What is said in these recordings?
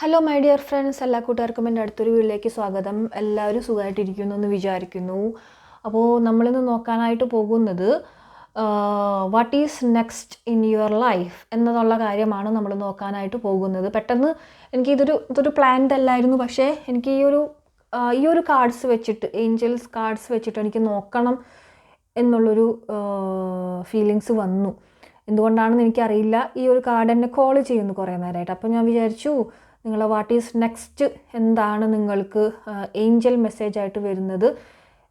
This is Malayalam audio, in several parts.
ഹലോ മൈ ഡിയർ ഫ്രണ്ട്സ് എല്ലാ കൂട്ടുകാർക്കും എന്റെ അടുത്തൊരു വീട്ടിലേക്ക് സ്വാഗതം. എല്ലാവരും സുഖമായിട്ടിരിക്കുന്നു എന്ന് വിചാരിക്കുന്നു. അപ്പോൾ നമ്മളിന്ന് നോക്കാനായിട്ട് പോകുന്നത് what is next in your life എന്നുള്ള കാര്യമാണ് നമ്മൾ നോക്കാനായിട്ട് പോകുന്നത്. പെട്ടെന്ന് എനിക്ക് ഇതൊരു ഇതൊരു പ്ലാൻഡ് അല്ലായിരുന്നു. പക്ഷേ എനിക്ക് ഈ ഒരു ഈ ഒരു കാർഡ്സ് വെച്ചിട്ട് ഏഞ്ചൽസ് കാർഡ്സ് വെച്ചിട്ട് എനിക്ക് നോക്കണം എന്നുള്ളൊരു ഫീലിങ്സ് വന്നു. എന്തുകൊണ്ടാണെന്ന് എനിക്കറിയില്ല. ഈ ഒരു കാർഡ് എന്നെ കോൾ ചെയ്യുന്നു കുറേ നേരമായിട്ട് അപ്പോൾ ഞാൻ വിചാരിച്ചു നിങ്ങൾ വാട്ട് ഈസ് നെക്സ്റ്റ് എന്താണ് നിങ്ങൾക്ക് ഏഞ്ചൽ മെസ്സേജ് ആയിട്ട് വരുന്നത്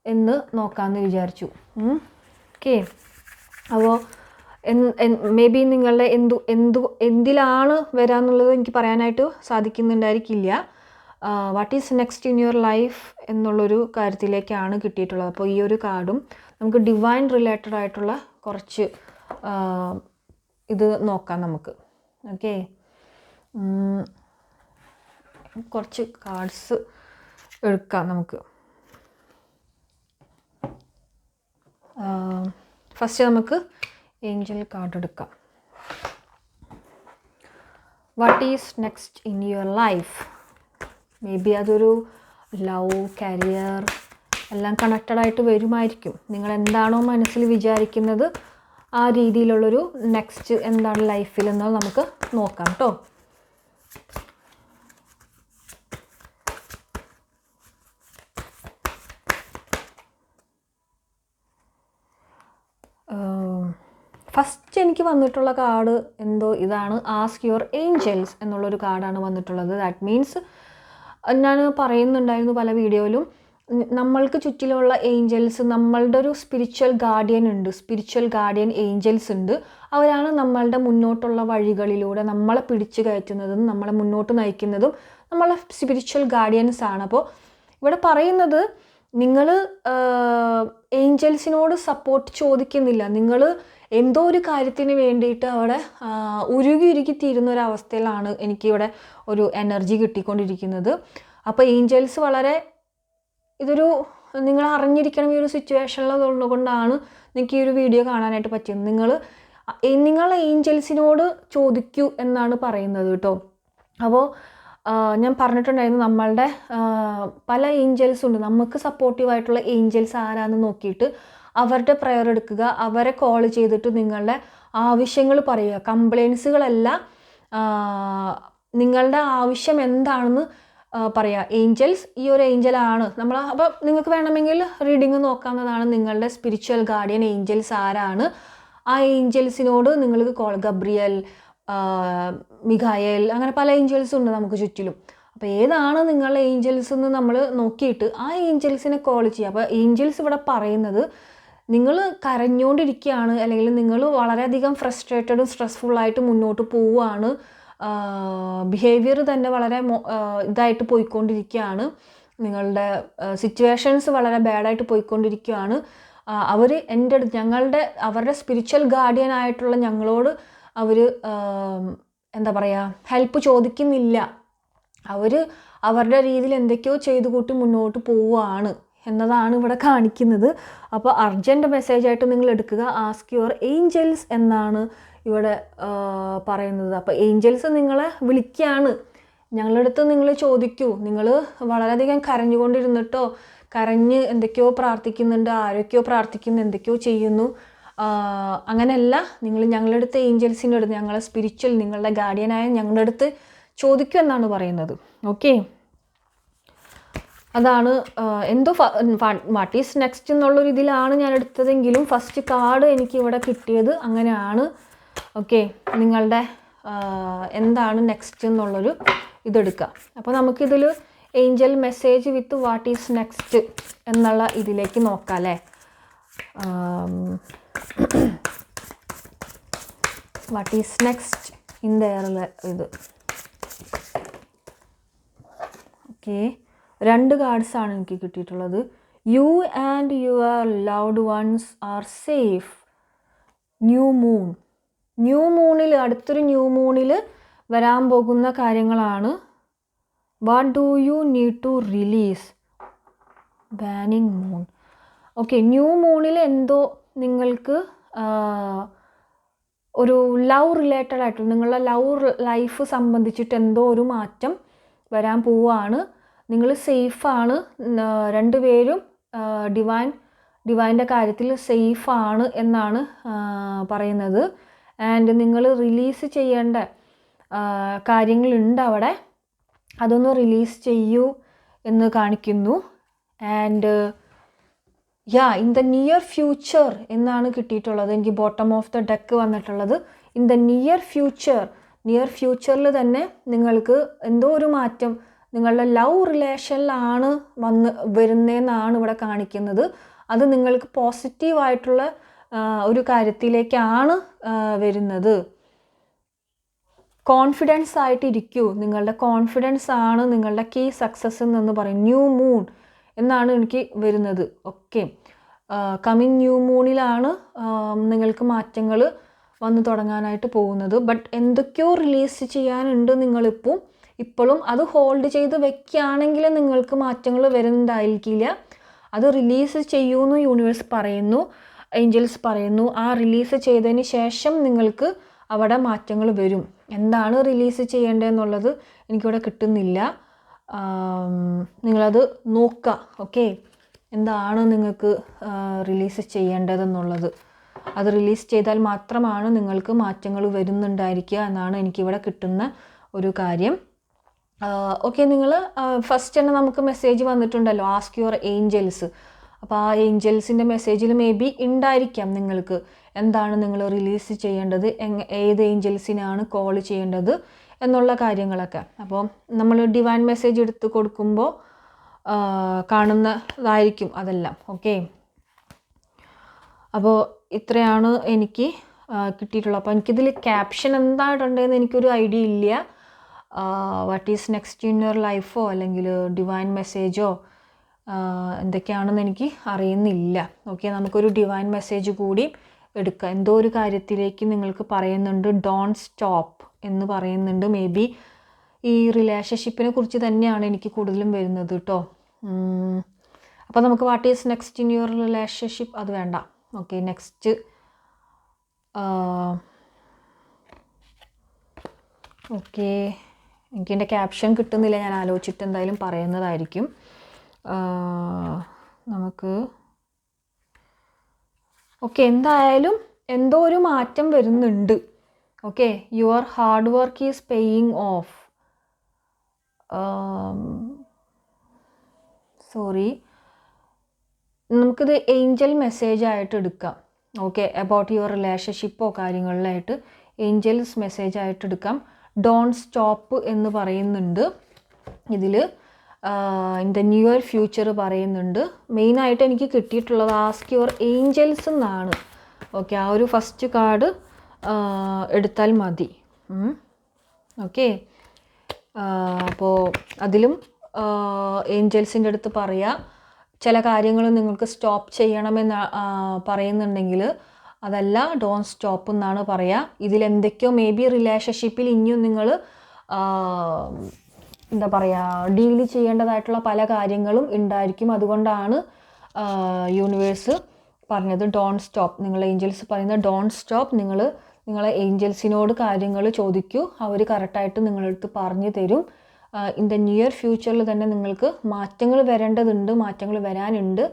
എന്ന് നോക്കാമെന്ന് വിചാരിച്ചു. ഓക്കെ അപ്പോൾ മേ ബി നിങ്ങളുടെ എന്തു എന്തു എന്തിലാണ് വരാന്നുള്ളത് എനിക്ക് പറയാനായിട്ട് സാധിക്കുന്നുണ്ടായിരിക്കില്ല. What is next in your life എന്നുള്ളൊരു കാര്യത്തിലേക്കാണ് കിട്ടിയിട്ടുള്ളത്. അപ്പോൾ ഈ ഒരു കാർഡും നമുക്ക് ഡിവൈൻ റിലേറ്റഡ് ആയിട്ടുള്ള കുറച്ച് ഇത് നോക്കാം നമുക്ക്. ഓക്കെ കുറച്ച് കാർഡ്സ് എടുക്കാം നമുക്ക്. ഫസ്റ്റ് നമുക്ക് ഏഞ്ചൽ കാർഡ് എടുക്കാം. What is next in your life may be അതൊരു ലവ് കരിയർ എല്ലാം കണക്റ്റഡ് ആയിട്ട് വരുമായിരിക്കും. നിങ്ങൾ എന്താണോ മനസ്സിൽ വിചാരിക്കുന്നത് ആ രീതിയിലുള്ളൊരു നെക്സ്റ്റ് എന്താണ് ലൈഫിൽ എന്നത് നമുക്ക് നോക്കാം കേട്ടോ ഫസ്റ്റ് എനിക്ക് വന്നിട്ടുള്ള കാർഡ് എന്തോ ഇതാണ് ആസ്ക് യുവർ ഏഞ്ചൽസ് എന്നുള്ളൊരു കാർഡാണ് വന്നിട്ടുള്ളത്. ദാറ്റ് മീൻസ് ഞാൻ പറയുന്നുണ്ടായിരുന്നു പല വീഡിയോയിലും നമ്മൾക്ക് ചുറ്റിലുള്ള ഏഞ്ചൽസ് നമ്മളുടെ ഒരു സ്പിരിച്വൽ ഗാർഡിയൻ ഉണ്ട്. സ്പിരിച്വൽ ഗാർഡിയൻ ഏഞ്ചൽസ് ഉണ്ട്. അവരാണ് നമ്മളുടെ മുന്നോട്ടുള്ള വഴികളിലൂടെ നമ്മളെ പിടിച്ചു കയറ്റുന്നതും നമ്മളെ മുന്നോട്ട് നയിക്കുന്നതും നമ്മളെ സ്പിരിച്വൽ ഗാർഡിയൻസ് ആണ്. അപ്പോൾ ഇവിടെ പറയുന്നത് നിങ്ങൾ ഏഞ്ചൽസിനോട് സപ്പോർട്ട് ചോദിക്കുന്നില്ല. നിങ്ങൾ എന്തോ ഒരു കാര്യത്തിന് വേണ്ടിയിട്ട് അവിടെ ഉരുകി ഉരുകി തീരുന്ന ഒരു അവസ്ഥയിലാണ് എനിക്കിവിടെ ഒരു എനർജി കിട്ടിക്കൊണ്ടിരിക്കുന്നത്. അപ്പോൾ ഏഞ്ചൽസ് വളരെ ഇതൊരു നിങ്ങൾ അറിഞ്ഞിരിക്കണം ഈ ഒരു സിറ്റുവേഷനിൽ കൊണ്ടാണ് നിങ്ങൾക്ക് ഈ ഒരു വീഡിയോ കാണാനായിട്ട് പറ്റിയത്. നിങ്ങൾ നിങ്ങൾ ഏഞ്ചൽസിനോട് ചോദിക്കൂ എന്നാണ് പറയുന്നത് കേട്ടോ. അപ്പോൾ ഞാൻ പറഞ്ഞിട്ടുണ്ടായിരുന്നു നമ്മളുടെ പല ഏഞ്ചൽസ് ഉണ്ട്. നമുക്ക് സപ്പോർട്ടീവായിട്ടുള്ള ഏഞ്ചൽസ് ആരാന്ന് നോക്കിയിട്ട് അവരുടെ പ്രയർ എടുക്കുക അവരെ കോൾ ചെയ്തിട്ട് നിങ്ങളുടെ ആവശ്യങ്ങൾ പറയുക. കംപ്ലയിൻസുകളല്ല നിങ്ങളുടെ ആവശ്യം എന്താണെന്ന് പറയുക. ഏഞ്ചൽസ് ഈ ഒരു ഏഞ്ചലാണ് നമ്മൾ അപ്പോൾ നിങ്ങൾക്ക് വേണമെങ്കിൽ റീഡിങ് നോക്കാവുന്നതാണ്. നിങ്ങളുടെ സ്പിരിച്വൽ ഗാർഡിയൻ ഏഞ്ചൽസ് ആരാണ്? ആ ഏഞ്ചൽസിനോട് നിങ്ങൾക്ക് കോൾ ഗബ്രിയൽ മിഖായൽ അങ്ങനെ പല ഏഞ്ചൽസ് ഉണ്ട് നമുക്ക് ചുറ്റിലും. അപ്പോൾ ഏതാണ് നിങ്ങളുടെ ഏഞ്ചൽസ് എന്ന് നമ്മൾ നോക്കിയിട്ട് ആ ഏഞ്ചൽസിനെ കോൾ ചെയ്യുക. അപ്പോൾ ഏഞ്ചൽസ് ഇവിടെ പറയുന്നത് നിങ്ങൾ കരഞ്ഞുകൊണ്ടിരിക്കുകയാണ് അല്ലെങ്കിൽ നിങ്ങൾ വളരെയധികം ഫ്രസ്ട്രേറ്റഡും സ്ട്രെസ്ഫുള്ളായിട്ട് മുന്നോട്ട് പോവുകയാണ്. ബിഹേവിയർ തന്നെ വളരെ ഇതായിട്ട് പോയിക്കൊണ്ടിരിക്കുകയാണ് നിങ്ങളുടെ സിറ്റുവേഷൻസ് വളരെ ബാഡായിട്ട് പോയിക്കൊണ്ടിരിക്കുകയാണ് അവർ എന്റെ അടുത്ത് ഞങ്ങളുടെ അവരുടെ സ്പിരിച്വൽ ഗാർഡിയൻ ആയിട്ടുള്ള ഞങ്ങളോട് അവർ എന്താ പറയുക ഹെൽപ്പ് ചോദിക്കുന്നില്ല. അവർ അവരുടെ രീതിയിൽ എന്തൊക്കെയോ ചെയ്തു കൂട്ടി മുന്നോട്ട് പോവുകയാണ്. എന്നതാണ് ഇവിടെ കാണിക്കുന്നത്. അപ്പോൾ അർജന്റ് മെസ്സേജായിട്ട് നിങ്ങൾ എടുക്കുക. ആസ്ക് യുവർ ഏഞ്ചൽസ് എന്നാണ് ഇവിടെ പറയുന്നത്. അപ്പോൾ ഏഞ്ചൽസ് നിങ്ങളെ വിളിക്കുകയാണ്. ഞങ്ങളുടെ അടുത്ത് നിങ്ങൾ ചോദിക്കൂ. നിങ്ങൾ വളരെയധികം കരഞ്ഞുകൊണ്ടിരുന്നിട്ടോ കരഞ്ഞ് എന്തൊക്കെയോ പ്രാർത്ഥിക്കുന്നുണ്ട് ആരൊക്കെയോ പ്രാർത്ഥിക്കുന്നു എന്തൊക്കെയോ ചെയ്യുന്നു. അങ്ങനെയല്ല. നിങ്ങൾ ഞങ്ങളുടെ അടുത്ത് ഏഞ്ചൽസിന്റെ അടുത്ത് ഞങ്ങളെ സ്പിരിച്വൽ നിങ്ങളുടെ ഗാർഡിയനായ ഞങ്ങളുടെ അടുത്ത് ചോദിക്കൂ എന്നാണ് പറയുന്നത്. ഓക്കെ അതാണ് എന്തോ വാട്ട് ഈസ് നെക്സ്റ്റ് എന്നുള്ളൊരു ഇതിലാണ് ഞാൻ എടുത്തതെങ്കിലും ഫസ്റ്റ് കാർഡ് എനിക്ക് ഇവിടെ കിട്ടിയത് അങ്ങനെയാണ്. ഓക്കെ നിങ്ങളുടെ എന്താണ് നെക്സ്റ്റ് എന്നുള്ളൊരു ഇതെടുക്കുക. അപ്പോൾ നമുക്കിതിൽ angel message with what is next എന്നുള്ള ഇതിലേക്ക് നോക്കാം അല്ലേ? What is next in their ഇത്. ഓക്കെ രണ്ട് കാർഡ്സാണ് എനിക്ക് കിട്ടിയിട്ടുള്ളത്. You and you are loved ones are safe new moon new മൂണിൽ അടുത്തൊരു ന്യൂ മൂണിൽ വരാൻ പോകുന്ന കാര്യങ്ങളാണ്. What do you need to release banning moon okay new മൂണിൽ എന്തോ നിങ്ങൾക്ക് ഒരു ലവ് റിലേറ്റഡ് ആയിട്ടുള്ള നിങ്ങളുടെ ലവ് ലൈഫ് സംബന്ധിച്ചിട്ട് എന്തോ ഒരു മാറ്റം വരാൻ പോവുകയാണ്. നിങ്ങൾ സേഫാണ് രണ്ടുപേരും ഡിവൈൻ ഡിവൈന്റെ കാര്യത്തിൽ സേഫാണ് എന്നാണ് പറയുന്നത്. ആൻഡ് നിങ്ങൾ റിലീസ് ചെയ്യേണ്ട കാര്യങ്ങളുണ്ട് അവിടെ. അതൊന്ന് റിലീസ് ചെയ്യൂ എന്ന് കാണിക്കുന്നു. And yeah in the near future എന്നാണ് കിട്ടിയിട്ടുള്ളത്. എനിക്ക് ബോട്ടം ഓഫ് ദ ഡെക്ക് വന്നിട്ടുള്ളത്. In the near future near ഫ്യൂച്ചറിൽ തന്നെ നിങ്ങൾക്ക് എന്തോ ഒരു മാറ്റം നിങ്ങളുടെ ലവ് റിലേഷനിലാണ് വന്ന് വരുന്നതെന്നാണ് ഇവിടെ കാണിക്കുന്നത്. അത് നിങ്ങൾക്ക് പോസിറ്റീവായിട്ടുള്ള ഒരു കാര്യത്തിലേക്കാണ് വരുന്നത്. കോൺഫിഡൻസ് ആയിട്ടിരിക്കൂ. നിങ്ങളുടെ കോൺഫിഡൻസ് ആണ് നിങ്ങളുടെ കീ സക്സസ് എന്ന് പറയും. ന്യൂ മൂൺ എന്നാണ് എനിക്ക് വരുന്നത്. ഓക്കെ കമ്മിങ് ന്യൂ മൂണിലാണ് നിങ്ങൾക്ക് മാറ്റങ്ങൾ വന്നു തുടങ്ങാനായിട്ട് പോകുന്നത്. ബട്ട് എന്തൊക്കെയോ റിലീസ് ചെയ്യാനുണ്ട് നിങ്ങളിപ്പോൾ ഇപ്പോഴും അത് ഹോൾഡ് ചെയ്ത് വെക്കുകയാണെങ്കിൽ നിങ്ങൾക്ക് മാറ്റങ്ങൾ വരുന്നുണ്ടായിരിക്കില്ല. അത് റിലീസ് ചെയ്യുമെന്ന് യൂണിവേഴ്സ് പറയുന്നു ഏഞ്ചൽസ് പറയുന്നു. ആ റിലീസ് ചെയ്തതിന് ശേഷം നിങ്ങൾക്ക് അവിടെ മാറ്റങ്ങൾ വരും. എന്താണ് റിലീസ് ചെയ്യേണ്ടതെന്നുള്ളത് എനിക്കിവിടെ കിട്ടുന്നില്ല. നിങ്ങളത് നോക്കുക ഓക്കെ എന്താണ് നിങ്ങൾക്ക് റിലീസ് ചെയ്യേണ്ടതെന്നുള്ളത്. അത് റിലീസ് ചെയ്താൽ മാത്രമാണ് നിങ്ങൾക്ക് മാറ്റങ്ങൾ വരുന്നുണ്ടായിരിക്കുക എന്നാണ് എനിക്കിവിടെ കിട്ടുന്ന ഒരു കാര്യം. ഓക്കെ നിങ്ങൾ ഫസ്റ്റ് തന്നെ നമുക്ക് മെസ്സേജ് വന്നിട്ടുണ്ടല്ലോ ആസ്ക് യുവർ ഏഞ്ചൽസ് അപ്പോൾ ആ ഏഞ്ചൽസിന്റെ മെസ്സേജിൽ മേ ബി ഉണ്ടായിരിക്കാം നിങ്ങൾക്ക്. എന്താണ് നിങ്ങൾ റിലീസ് ചെയ്യേണ്ടത്? ഏത് ഏഞ്ചൽസിനാണ് കോൾ ചെയ്യേണ്ടത്? എന്നുള്ള കാര്യങ്ങളൊക്കെ. അപ്പോൾ നമ്മൾ ഡിവൈൻ മെസ്സേജ് എടുത്ത് കൊടുക്കുമ്പോൾ കാണുന്നതായിരിക്കും അതെല്ലാം. ഓക്കെ അപ്പോൾ ഇത്രയാണ് എനിക്ക് കിട്ടിയിട്ടുള്ളത്. അപ്പോൾ എനിക്കിതിൽ ക്യാപ്ഷൻ എന്തായിട്ടുണ്ടെന്ന് എനിക്കൊരു ഐഡിയ ഇല്ല. What is next in your ലൈഫോ അല്ലെങ്കിൽ ഡിവൈൻ മെസ്സേജോ എന്തൊക്കെയാണെന്ന് എനിക്ക് അറിയുന്നില്ല. ഓക്കെ നമുക്കൊരു ഡിവൈൻ മെസ്സേജ് കൂടി എടുക്കാം. എന്തോ ഒരു കാര്യത്തിലേക്ക് നിങ്ങൾക്ക് പറയുന്നുണ്ട് ഡോൺ സ്റ്റോപ്പ് എന്ന് പറയുന്നുണ്ട്. മേ ബി ഈ റിലേഷൻഷിപ്പിനെ കുറിച്ച് തന്നെയാണ് എനിക്ക് കൂടുതലും വരുന്നത് കേട്ടോ അപ്പോൾ നമുക്ക് what is next in your relationship അത് വേണ്ട. ഓക്കെ നെക്സ്റ്റ് ഓക്കെ എനിക്ക് എന്റെ ക്യാപ്ഷൻ കിട്ടുന്നില്ല ഞാൻ ആലോചിച്ചിട്ട് എന്തായാലും പറയുന്നതായിരിക്കും. നമുക്ക് ഓക്കെ എന്തായാലും എന്തോ ഒരു മാറ്റം വരുന്നുണ്ട്. Okay your hard work is paying off. Sorry. നമുക്കിത് ഏഞ്ചൽ മെസ്സേജ് ആയിട്ട് എടുക്കാം. ഓക്കെ അബൌട്ട് യുവർ റിലേഷൻഷിപ്പോ കാര്യങ്ങളിലായിട്ട് ഏഞ്ചൽസ് മെസ്സേജ് ആയിട്ട് എടുക്കാം. ഡോൺ സ്റ്റോപ്പ് എന്ന് പറയുന്നുണ്ട്. ഇതിൽ in the new year future പറയുന്നുണ്ട്. മെയിനായിട്ട് എനിക്ക് കിട്ടിയിട്ടുള്ളത് ആസ്ക് യുവർ ഏഞ്ചൽസ് എന്നാണ്. ഓക്കെ ആ ഒരു ഫസ്റ്റ് കാർഡ് എടുത്താൽ മതി. ഓക്കെ അപ്പോൾ അതിലും ഏഞ്ചൽസിന്റെ അടുത്ത് പറയാം. ചില കാര്യങ്ങൾ നിങ്ങൾക്ക് സ്റ്റോപ്പ് ചെയ്യണമെന്ന് പറയുന്നുണ്ടെങ്കിൽ അതല്ല ഡോൺ സ്റ്റോപ്പ് എന്നാണ് പറയുക ഇതിലെന്തൊക്കെയോ മേ ബി റിലേഷൻഷിപ്പിൽ ഇനിയും നിങ്ങൾ എന്താ പറയുക ഡീൽ ചെയ്യേണ്ടതായിട്ടുള്ള പല കാര്യങ്ങളും ഉണ്ടായിരിക്കും. അതുകൊണ്ടാണ് യൂണിവേഴ്സ് പറഞ്ഞത് ഡോൺ സ്റ്റോപ്പ് നിങ്ങൾ ഏഞ്ചൽസ് പറയുന്നത് ഡോൺ സ്റ്റോപ്പ് നിങ്ങൾ നിങ്ങളെ ഏഞ്ചൽസിനോട് കാര്യങ്ങൾ ചോദിക്കൂ. അവർ കറക്റ്റായിട്ട് നിങ്ങളടുത്ത് പറഞ്ഞു തരും. ഇൻ ദ നിയർ ഫ്യൂച്ചറിൽ തന്നെ നിങ്ങൾക്ക് മാറ്റങ്ങൾ വരേണ്ടതുണ്ട് മാറ്റങ്ങൾ വരാനുണ്ട്.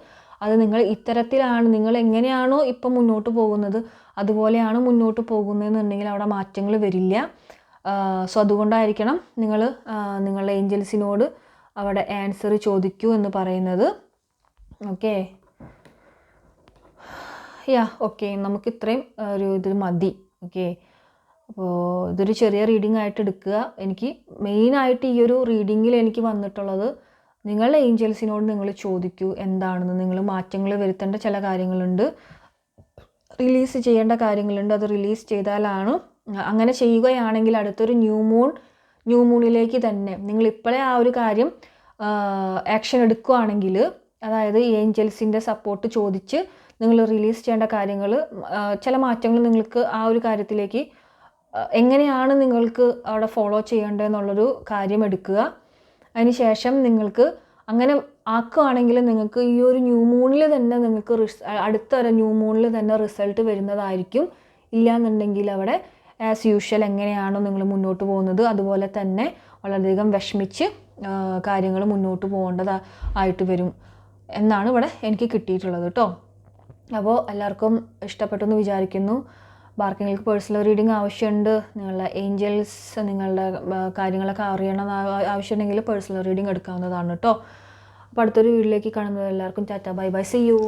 അത് നിങ്ങൾ ഇത്തരത്തിലാണ് നിങ്ങൾ എങ്ങനെയാണോ ഇപ്പം മുന്നോട്ട് പോകുന്നത് അതുപോലെയാണ് മുന്നോട്ട് പോകുന്നതെന്നുണ്ടെങ്കിൽ അവിടെ മാറ്റങ്ങൾ വരില്ല. സോ അതുകൊണ്ടായിരിക്കണം നിങ്ങൾ നിങ്ങളുടെ ഏഞ്ചൽസിനോട് അവിടെ ആൻസർ ചോദിക്കൂ എന്ന് പറയുന്നത്. ഓക്കെ. Yeah okay. നമുക്ക് ഇത്രയും ഒരു ഇത് മതി. ഓക്കെ. അപ്പോൾ ഇതൊരു ചെറിയ റീഡിംഗ് ആയിട്ട് എടുക്കുക. എനിക്ക് മെയിനായിട്ട് ഈ ഒരു റീഡിങ്ങിൽ എനിക്ക് വന്നിട്ടുള്ളത് നിങ്ങളുടെ ഏഞ്ചൽസിനോട് നിങ്ങൾ ചോദിക്കൂ എന്താണെന്ന്. നിങ്ങൾ മാറ്റങ്ങൾ വരുത്തേണ്ട ചില കാര്യങ്ങളുണ്ട്. റിലീസ് ചെയ്യേണ്ട കാര്യങ്ങളുണ്ട്. അത് റിലീസ് ചെയ്താലാണ് അങ്ങനെ ചെയ്യുകയാണെങ്കിൽ അടുത്തൊരു ന്യൂ മൂൺ ന്യൂ മൂണിലേക്ക് തന്നെ നിങ്ങൾ ഇപ്പോഴേ ആ ഒരു കാര്യം ആക്ഷൻ എടുക്കുകയാണെങ്കിൽ അതായത് ഏഞ്ചൽസിന്റെ സപ്പോർട്ട് ചോദിച്ച് നിങ്ങൾ റിലീസ് ചെയ്യേണ്ട കാര്യങ്ങൾ ചില മാറ്റങ്ങൾ നിങ്ങൾക്ക് ആ ഒരു കാര്യത്തിലേക്ക് എങ്ങനെയാണ് നിങ്ങൾക്ക് അവിടെ ഫോളോ ചെയ്യേണ്ടതെന്നുള്ളൊരു കാര്യം എടുക്കുക. അതിനുശേഷം നിങ്ങൾക്ക് അങ്ങനെ ആക്കുകയാണെങ്കിൽ നിങ്ങൾക്ക് ഈ ഒരു ന്യൂ മൂണിൽ തന്നെ നിങ്ങൾക്ക് റിസ് അടുത്ത ഒരു ന്യൂ മൂണിൽ തന്നെ റിസൾട്ട് വരുന്നതായിരിക്കും. ഇല്ലയെന്നുണ്ടെങ്കിൽ അവിടെ ആസ് യൂഷ്വൽ എങ്ങനെയാണോ നിങ്ങൾ മുന്നോട്ട് പോകുന്നത്. അതുപോലെ തന്നെ വളരെയധികം വിഷമിച്ച് കാര്യങ്ങൾ മുന്നോട്ട് പോകേണ്ടത് ആയിട്ട് വരും എന്നാണ് ഇവിടെ എനിക്ക് കിട്ടിയിട്ടുള്ളത് കേട്ടോ അപ്പോൾ എല്ലാവർക്കും ഇഷ്ടപ്പെട്ടെന്ന് വിചാരിക്കുന്നു. ബാർക്കെങ്കിലും പേഴ്സണൽ റീഡിങ് ആവശ്യമുണ്ട്. നിങ്ങളുടെ ഏഞ്ചൽസ് നിങ്ങളുടെ കാര്യങ്ങളൊക്കെ അറിയണം ആവശ്യമുണ്ടെങ്കിൽ പേഴ്സണൽ റീഡിങ് എടുക്കാവുന്നതാണ് കേട്ടോ അപ്പോൾ അടുത്തൊരു വീഡിയോയിലേക്ക് കാണുന്നത് എല്ലാവർക്കും tata bye bye see you.